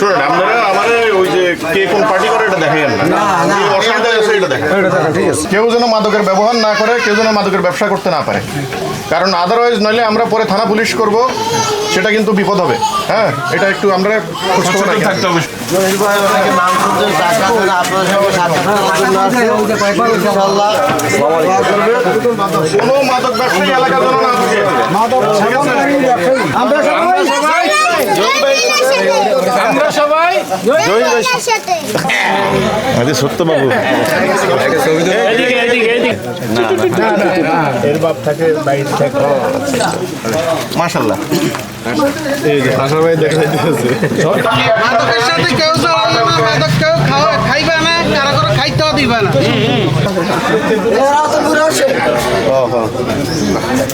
শুনুন আপনারা আমাদের ওই যে কে কোন পার্টি করে এটা দেখেন না যে অসুবিধা আছে এটা দেখেন ঠিক আছে। কেউ যেন মাদকের ব্যবহার না করে কেউ যেন মাদকের ব্যবসা করতে না পারে। কারণ আদারওয়াইজ নইলে আমরা পরে থানা পুলিশ করব সেটা কিন্তু বিপদ হবে। হ্যাঁ এটা একটু আমরা খোঁজখবর রাখি। থাকতে হবে। কোনো মাদক ব্যবসায়ী এলাকা যেন না থাকে। আমরা সবাই আরে সত্য বাবু এদিকে এদিকে এদিকে মাশাল্লাহ মাদকের সাথে কেউ চলবে না মাদক কেউ খাওয়া খাইবে না কারও করে খাইতেও দিবে না।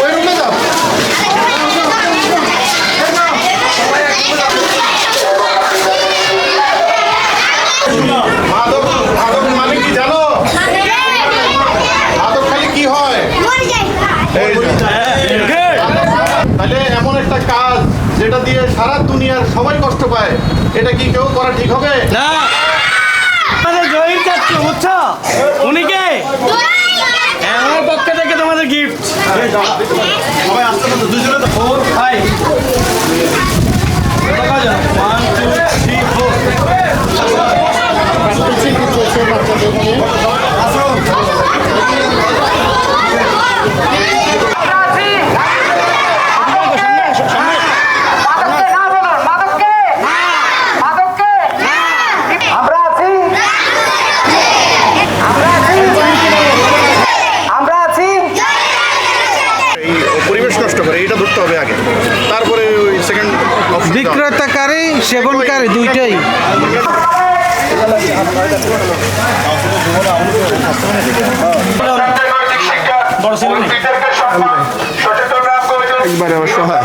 ওই রুমে যাও মাদক মাদক মানে কি জানো মাদক খালি কি হয় এই যে। তাহলে এমন একটা কাজ যেটা দিয়ে সারা দুনিয়ার সবাই কষ্ট পায়। এটা কি কেউ করা ঠিক হবে? আমাদের জহির চাচ্ছ বুঝছ? উনি কে? করে এটা ধরতে হবে আগে। তারপরে ওই সেকেন্ড বিক্রেতাকারী সেবনকারী দুইটাই। নেই একবারে অসহায়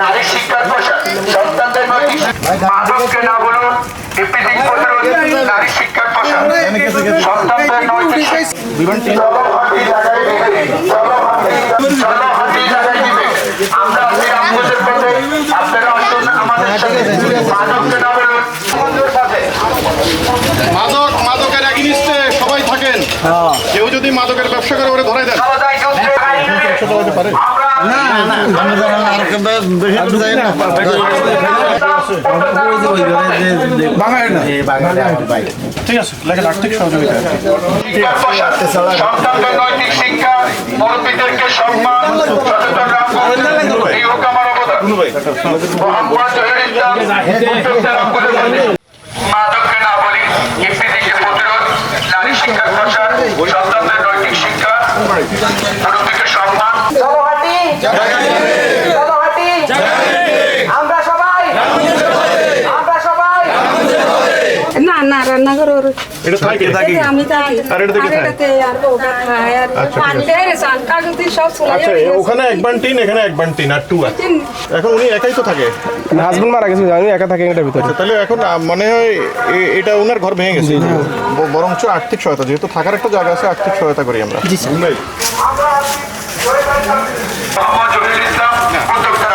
নারী শিক্ষার প্রসার সন্তানদের নৈতিক মাদককে না বলুন ইপিজিং প্রতিরোধ নারী শিক্ষার প্রসার সন্তানদের নৈতিক চলহান্তি জায়গায় দিবে চলহান্তি জায়গায় দিবে আমরা আছি পথে আপনারা আসুন আমাদের সাথে মাদককে না বলুন মাদক মাদকের এক এগিনিস্টে সবাই থাকেন। কেউ যদি মাদকের ব্যবসা করে ওরে ধরাই দেন। ঠিক আছে লেখেন আর্থিক সহযোগিতা সন্তানদের নৈতিক শিক্ষা মুরব্বীদেরকে সম্মান। মাদককে না বলি ইপিজিকে প্রতিরোধ নারী শিক্ষার প্রসার সন্তানদের নৈতিক শিক্ষা মুরব্বীকে সম্মান না না এটা এটা এখানে আর টু এখন উনি একাই তো থাকে গেছে একা ভিতরে তাহলে এখন এটা ওনার ঘর ভেঙে গেছে বরঞ্চ আর্থিক সহায়তা যেহেতু থাকার একটা জায়গা আছে আর্থিক সহায়তা করি আমরা জহির ইসলাম উদ্যোক্তা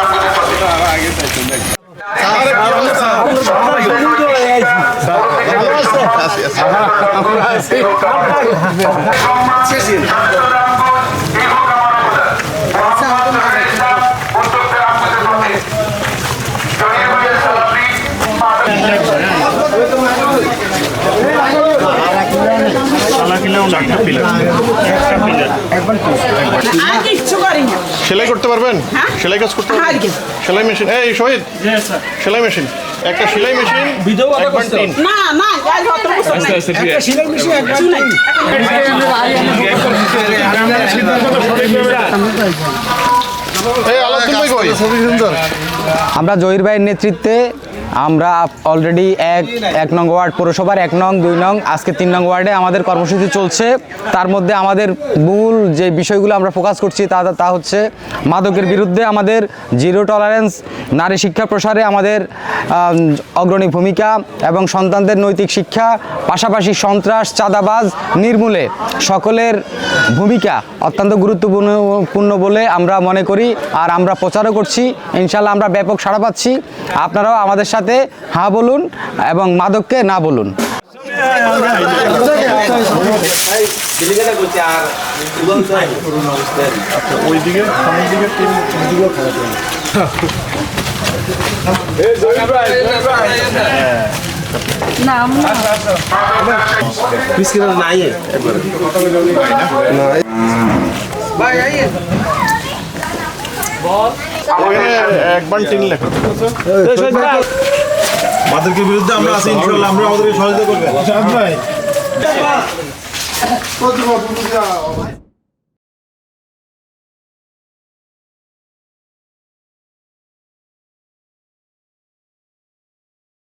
সেলাই করতে পারবেন সেলাই কাজ করতে পারবেন সেলাই মেশিন এই শহীদ সেলাই মেশিন একটা সেলাই মেশিন এক না না আজ অত বছর নাই কিছু নাই এই আলাদুল ভাই কই আমরা জহির ভাইয়ের নেতৃত্বে আমরা অলরেডি এক এক নং ওয়ার্ড পৌরসভার এক নং, দুই নং, আজকে তিন নং ওয়ার্ডে আমাদের কর্মসূচি চলছে। তার মধ্যে আমাদের মূল যে বিষয়গুলো আমরা ফোকাস করছি তা তা হচ্ছে মাদকের বিরুদ্ধে আমাদের জিরো টলারেন্স নারী শিক্ষা প্রসারে আমাদের অগ্রণী ভূমিকা এবং সন্তানদের নৈতিক শিক্ষা, পাশাপাশি সন্ত্রাস, চাঁদাবাজ, নির্মূলে সকলের ভূমিকা অত্যন্ত গুরুত্বপূর্ণ বলে আমরা মনে করি। আর আমরা প্রচারও করছি। ইনশাল্লাহ আমরা ব্যাপক সাড়া পাচ্ছি। আপনারাও আমাদের সাথে হ্যাঁ বলুন এবং মাদককে না বলুন। না আমরা একবার টিন লেখো মাদকের বিরুদ্ধে আমরা আছি ইনশাল্লাহ আমরা আমাদেরকে সহযোগিতা করবেন।